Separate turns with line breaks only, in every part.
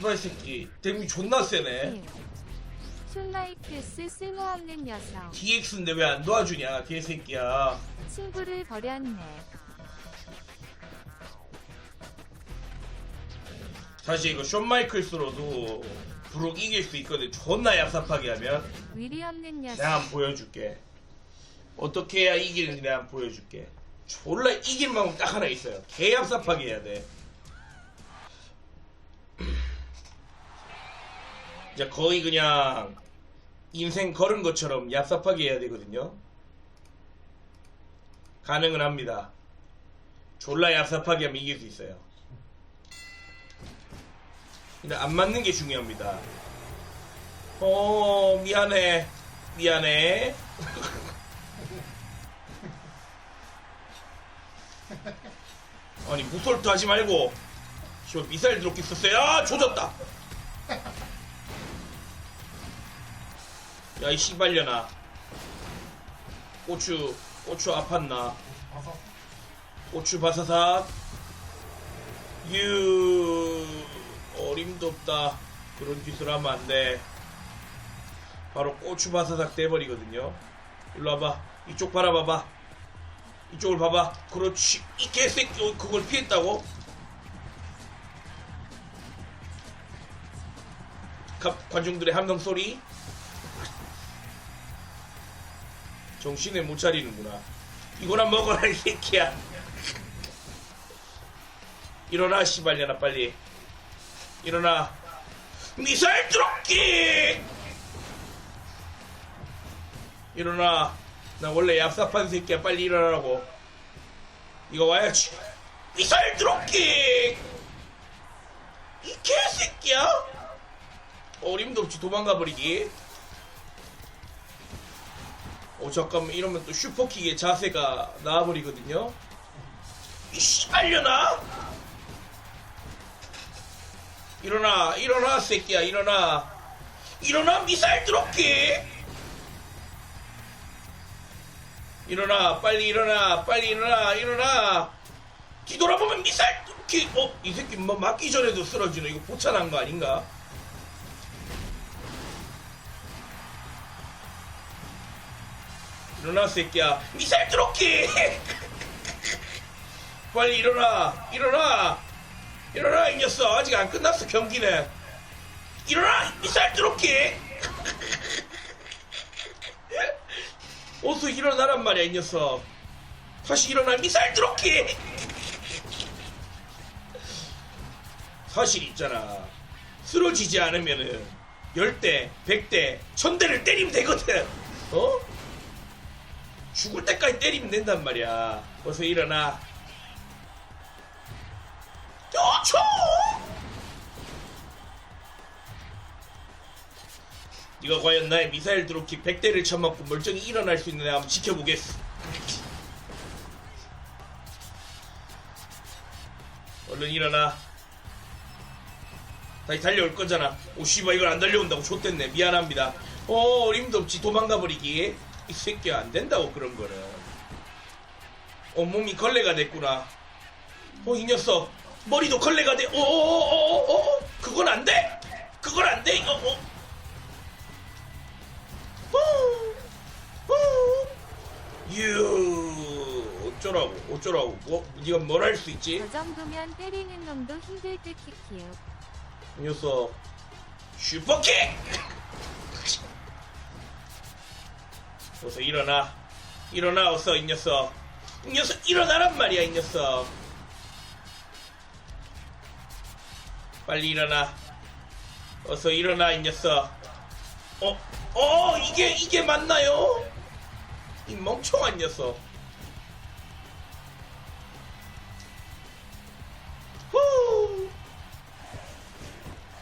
씨발 새끼. 데미 존나 세네.
슛라이프스 쓸모없는 녀석.
DX인데 왜 안 도와주냐 개새끼야.
친구를 버렸네.
사실 이거 션 마이클스로도 브룩 이길 수 있거든. 존나 얍삽하게 하면.
위리 없는 녀석.
내가 한번 보여줄게. 어떻게 해야 이기는지 내가 한번 보여줄게. 졸라 이길 방법 딱 하나 있어요. 개 얍삽하게 해야 돼 이제 거의 그냥 인생 걸은 것처럼 얍삽하게 해야 되거든요. 가능은 합니다. 졸라 얍삽하게 하면 이길 수 있어요. 근데 안 맞는 게 중요합니다. 어 미안해. 미안해. 아니 무솔트 하지 말고 씨발 미사일 들어오기 있었어요? 아 조졌다 야이 씨발려나 고추 고추 아팠나? 고추 바사삭. 유 어림도 없다. 그런 기술 하면 안돼. 바로 고추 바사삭 돼버리거든요. 일로 와봐. 이쪽 바라봐봐. 이쪽을 봐봐. 그렇지. 이 개새끼 어, 그걸 피했다고? 갑- 관중들의 함성 소리 정신을 못 차리는구나. 이거나 먹어라 이 새끼야. 일어나 씨발려나 빨리. 일어나. 미사일 드롭기! 일어나. 나 원래 얍삽한 새끼야. 빨리 일어나라고. 이거 와야지. 미사일 드롭기! 이 개새끼야? 어림도 없이 도망가 버리기 어 잠깐만 이러면 또 슈퍼킥의 자세가 나와버리거든요. 이 씨발려나 일어나 일어나 새끼야 일어나. 일어나 미사일 드롭기 일어나 빨리 일어나 빨리 일어나 일어나. 뒤돌아보면 미사일 기, 어? 이 새끼 뭐 맞기 전에도 쓰러지네. 이거 보찬한 거 아닌가? 일어나 새끼야. 미사일 드롭기! 빨리 일어나. 일어나. 일어나 이 녀석. 아직 안 끝났어 경기는. 일어나 미사일 드롭기! 어서 일어나란 말이야 이 녀석. 다시 일어나 미사일 드롭기! 사실 있잖아. 쓰러지지 않으면은 열대 백대 천대를 때리면 되거든. 어? 죽을 때까지 때리면 된단 말이야 어서 일어나 여초 네가 과연 나의 미사일 드롭킥 100대를 쳐맞고 멀쩡히 일어날 수 있느냐 한번 지켜보겠어. 얼른 일어나. 다시 달려올 거잖아. 오 씨발 이걸 안 달려온다고 좆됐네. 미안합니다. 어 어림도 없지 도망가 버리기. 이 새끼야 안 된다고 그런 거는. 온몸이 걸레가 됐구나. 어 이 녀석 머리도 걸레가 돼. 어어어어어 그건 안 돼. 그건 안 돼. 이거 어. 유 어쩌라고 어쩌라고 뭐 네가 뭘 할 수 있지
저 정도면 때리는 놈도 힘들 듯 키키요
이 녀석 슈퍼킥 어서 일어나. 일어나 어서 이 녀석. 이 녀석 일어나란 말이야 이 녀석. 빨리 일어나. 어서 일어나 이 녀석. 어? 어 이게 이게 맞나요? 이 멍청한 녀석. 후!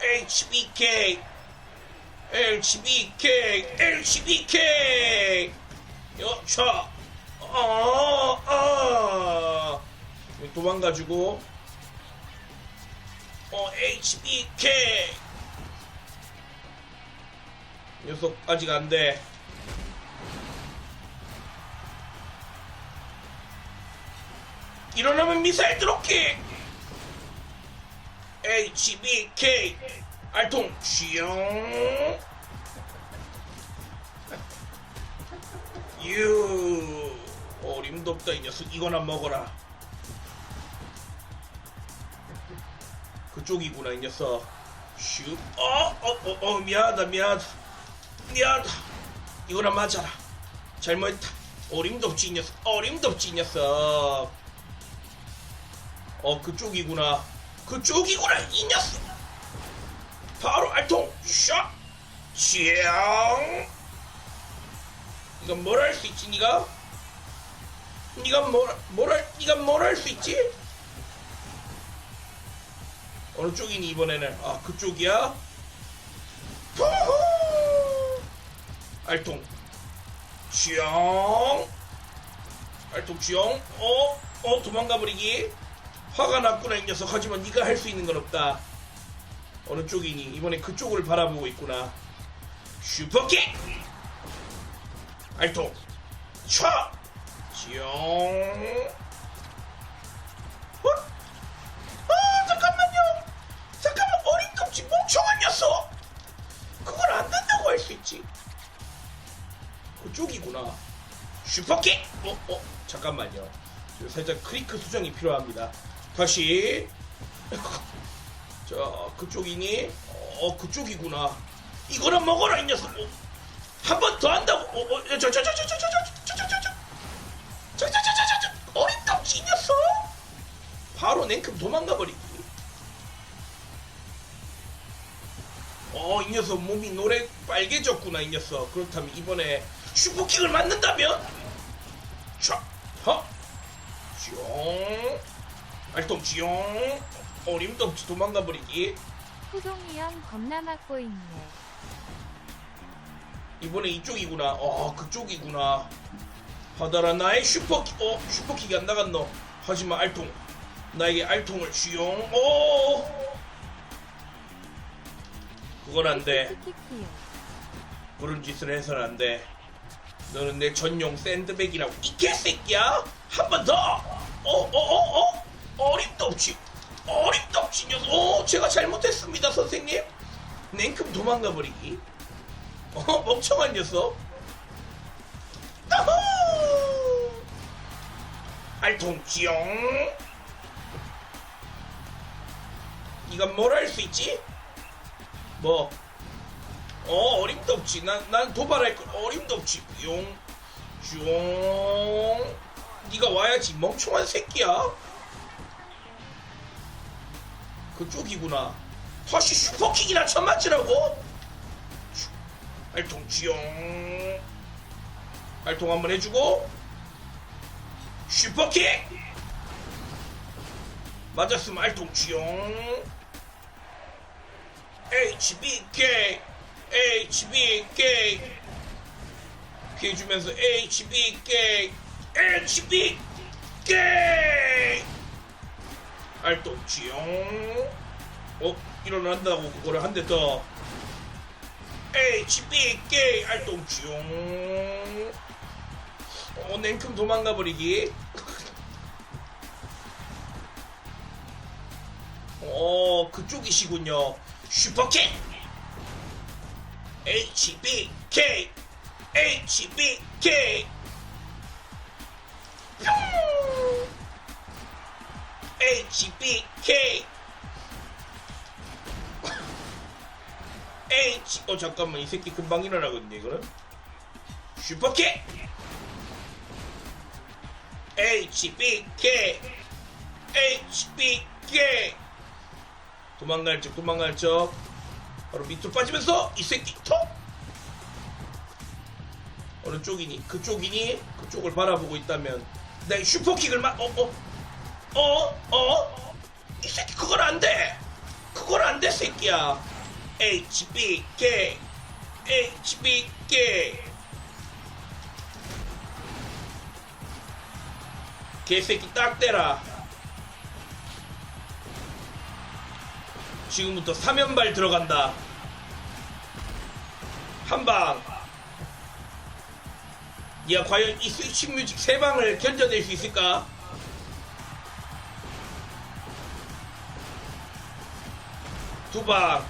HBK HBK HBK 여차 아아 도망가지고. 어 HBK 녀석 아직 안 돼. 일어나면 미사일 드롭킥 HBK 슈용. 유. 어림도 없다 이 녀석. 이거나 먹어라. 그쪽이구나 이 녀석. 슈어어어 어, 어, 미안하다 미안하다. 미안하다. 이거나 맞아라. 잘못했다. 어림도 없지 이 녀석. 어림도 없지 이 녀석. 어 그쪽이구나. 그쪽이구나 이 녀석 바로 알통! 샷 쥐앙! 이건 뭘할 수 있지 니가? 니가 뭘뭘할 니가 뭘 할 수 있지? 어느 쪽이니 이번에는? 아 그쪽이야? 후후! 알통. 쥐앙! 알통 쥐앙. 어어 도망가 버리기? 화가 났구나 이 녀석. 하지만 네가 할 수 있는 건 없다 어느 쪽이니? 이번에 그쪽을 바라보고 있구나. 슈퍼킥! 알통 촤 지용. 어? 아 잠깐만요. 잠깐만 어림없지 멍청한 녀석! 그걸 안 된다고 할 수 있지. 그쪽이구나. 슈퍼킥! 어? 어? 잠깐만요. 저 살짝 크리크 수정이 필요합니다. 다시 자 그쪽이니? 어 그쪽이구나 이거는 먹어라 이 녀석 한번 더 한다고 어, 어, 저, 저, 저, 저, 저, 저, 저, 저, 저, 저, 저, 저, 저, 저, 저, 저, 저, 어림도 없이 이 녀석 바로 냉큼 도망가 버리기 어 이 녀석 몸이 노래 빨개졌구나 이 녀석 그렇다면 이번에 슈퍼킥을 맞는다면 자, 허, 쥐용 알통 쥐용 어림도 없이 도망가 버리기
호동이 형 겁나 맞고 있네.
이번에 이쪽이구나. 어, 그쪽이구나. 하다라 나의 슈퍼킥. 어, 슈퍼킥이 안 나갔노. 하지만 알통. 나에게 알통을 쥐용. 오. 그건 안 돼.
키키키요.
그런 짓을 해서는 안 돼. 너는 내 전용 샌드백이라고. 이 개새끼야. 한 번 더. 어, 어, 어, 어. 어림도 없지. 없지 녀석. 오, 제가 잘못했습니다, 선생님. 냉큼 도망가 버리기. 어, 멍청한 녀석. 따호! 알통지용. 이건 뭘 할 수 있지? 뭐? 어, 어림도 없지. 난, 난 도발할 거 어림도 없지. 용, 쭝. 네가 와야지. 멍청한 새끼야. 그쪽이구나. 다시 슈퍼킥이나? 슈- 알통 쥐용. 알통 한번 해주고. 슈퍼킥! 맞았으면 알통 쥐용. HBK! HBK! 피해주면서 HBK! HBK! 알통 쥐용. 어? 일어난다고 그거를 한 대 더. HBK! 알통 쥐용. 어, 냉큼 도망가 버리기. 어, 그쪽이시군요. 슈퍼킥! HBK! HBK! HBK! H, 어, 잠깐만, 이 새끼 금방 일어나거든요, 이거는. 슈퍼킥! HBK! HBK! 도망갈 적, 도망갈 적. 바로 밑으로 빠지면서 이 새끼 톡! 어느 쪽이니? 그쪽이니? 그쪽을 바라보고 있다면 내 슈퍼킥을 막 어? 어? 어? 어? 이 새끼 그건 안 돼! 그건 안 돼 새끼야 HBK HBK 개새끼 딱 대라 지금부터 3연발 들어간다 한방 니가 과연 이 스위치 뮤직 세 방을 견뎌낼 수 있을까? 두 방,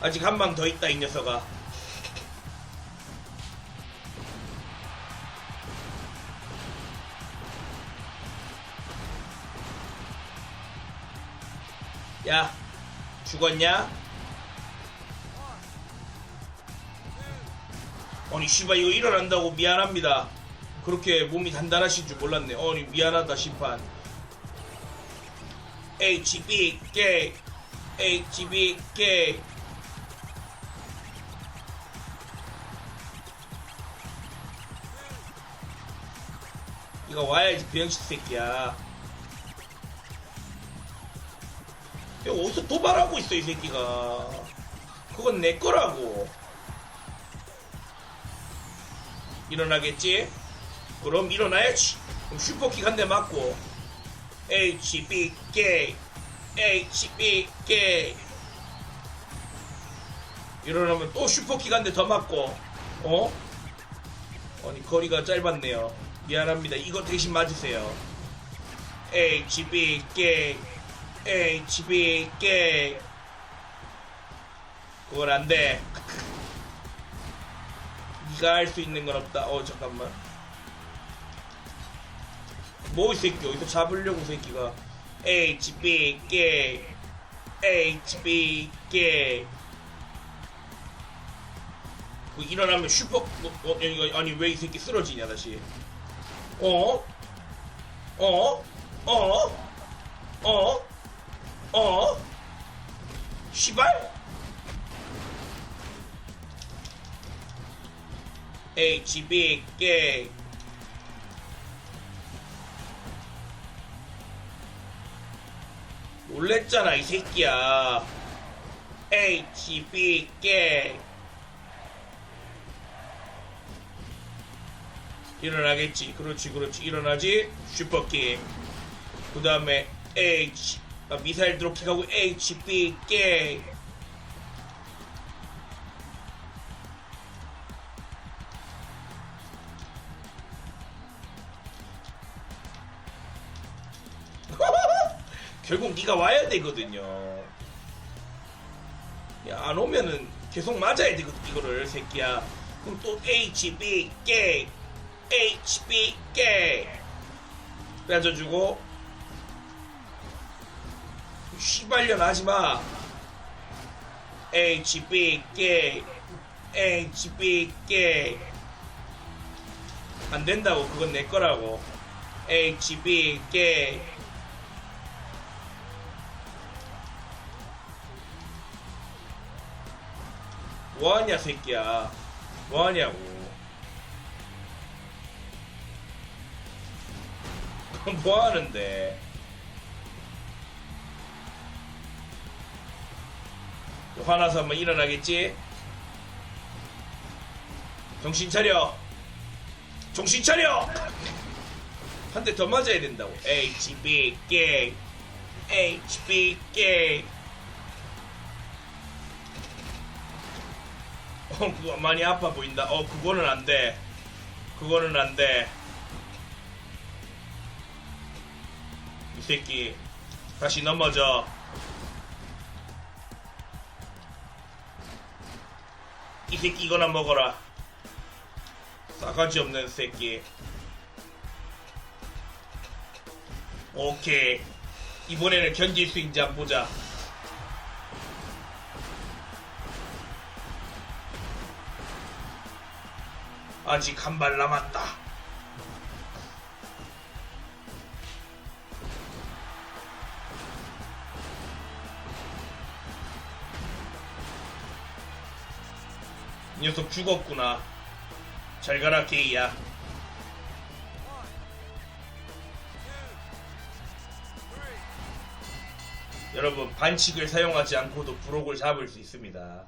아직 한 방 더 있다 이 녀석아. 야 죽었냐? 아니 씨발 이거 일어난다고 미안합니다. 그렇게 몸이 단단하신 줄 몰랐네. 아니 미안하다 심판 HBK HBK 이거 와야지 비영식 새끼야. 야 어디서 도발하고 있어 이 새끼가. 그건 내 거라고. 일어나겠지? 그럼 일어나야지. 그럼 슈퍼킥 한 대 맞고 HBK HBK 일어나면 또 슈퍼킥 한대더 맞고 어? 아니 거리가 짧았네요. 미안합니다. 이거 대신 맞으세요. HBK HBK 그건 안돼. 네가 할 수 있는 건 없다. 어 잠깐만 뭐 이 새끼 어디서 잡으려고 이 새끼가 HBK HBK 그 일어나면 슈퍼 뭐, 어, 아니 왜 이 새끼 쓰러지냐 다시 어? 어? 어? 어? 어? 시발? HBK 놀랬잖아 이 새끼야. HBK 일어나겠지. 그렇지 그렇지. 일어나지. 슈퍼킥 그 다음에 H 아, 미사일 드롭킥하고 HBK 결국 네가 와야 되거든요. 야, 안 오면은 계속 맞아야 되거든 이거를 새끼야. 그럼 또 HBK HBK 빼줘주고. 씨발년 하지마. HBK HBK 안 된다고 그건 내 거라고. HBK 뭐하냐 새끼야. 뭐하냐고. 뭐하는데? 화나서 한번 일어나겠지? 정신 차려. 정신 차려! 한 대 더 맞아야 된다고. HBK HBK 어, 그거 많이 아파 보인다. 어, 그거는 안 돼. 그거는 안 돼. 이 새끼, 다시 넘어져. 이 새끼 이거나 먹어라. 싸가지 없는 새끼. 오케이. 이번에는 견딜 수 있는지 한번 보자. 아직 한 발 남았다. 이 녀석 죽었구나. 잘 가라, 게이야. 여러분, 반칙을 사용하지 않고도 브록을 잡을 수 있습니다.